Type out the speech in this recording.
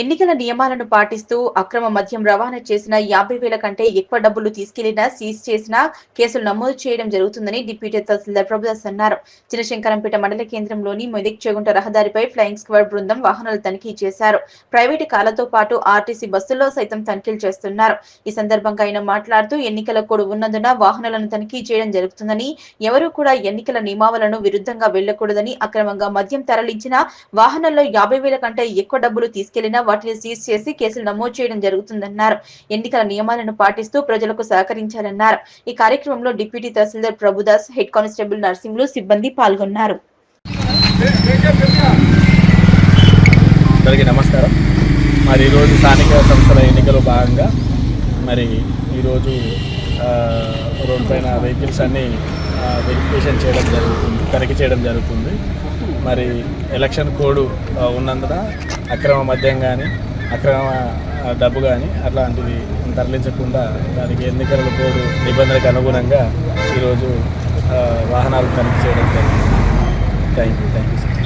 ఎన్నికల నియమాలను పాటిస్తూ అక్రమ మద్యం రవాణా చేసిన యాభై వేల కంటే ఎక్కువ డబ్బులు తీసుకెళ్ళినా సీజ్ చేసినా కేసులు నమోదు చేయడం జరుగుతుందని డిప్యూటీ తహసీల్దార్ ప్రభుదాస్ అన్నారు. చినశంకరంపేట మండల కేంద్రంలోని మెదక్ చేగుంట రహదారిపై ఫ్లయింగ్ స్క్వాడ్ బృందం వాహనాలు తనిఖీ చేశారు. ప్రైవేటు కార్లతో పాటు ఆర్టీసీ బస్సుల్లో సైతం తనిఖీలు చేస్తున్నారు. ఈ సందర్భంగా ఆయన మాట్లాడుతూ ఎన్నికల కోడ్ ఉన్నందున వాహనాలను తనిఖీ చేయడం జరుగుతుందని ఎవరూ కూడా ఎన్నికల నియమావళను విరుద్ధంగా వెళ్ళకూడదని అక్రమంగా మద్యం తరలించిన వాహనాల్లో యాభై వేల కంటే ఎక్కువ డబ్బులు తీసుకెళ్ళినా వాటిని సీజ్ చేసి కేసులు నమోదు చేయడం జరుగుతుందన్నారు. ఎన్నికల నియమాలను పాటిస్తూ ప్రజలకు సహకరించాలన్నారు. ఈ కార్యక్రమంలో deputy tahsildar Prabhudas head constable Narsinglu సిబ్బంది పాల్గొన్నారు. నమస్కారం. మరి ఈరోజు స్థానిక సంస్థల ఎన్నికలో భాగంగా మరి ఈరోజు రోడ్ పైన వెహికల్స్ అన్నీ వెరిఫికేషన్ చేయడం జరుగుతుంది తనిఖీ చేయడం జరుగుతుంది. మరి ఎలక్షన్ కోడ్ ఉన్నందున అక్రమ మద్యం కానీ అక్రమ డబ్బు కానీ అట్లాంటివి తరలించకుండా దానికి ఎన్నికల కోడ్ నిబంధనలకు అనుగుణంగా ఈరోజు వాహనాలు తనిఖీ చేయడం జరిగింది. Thank you thank you sir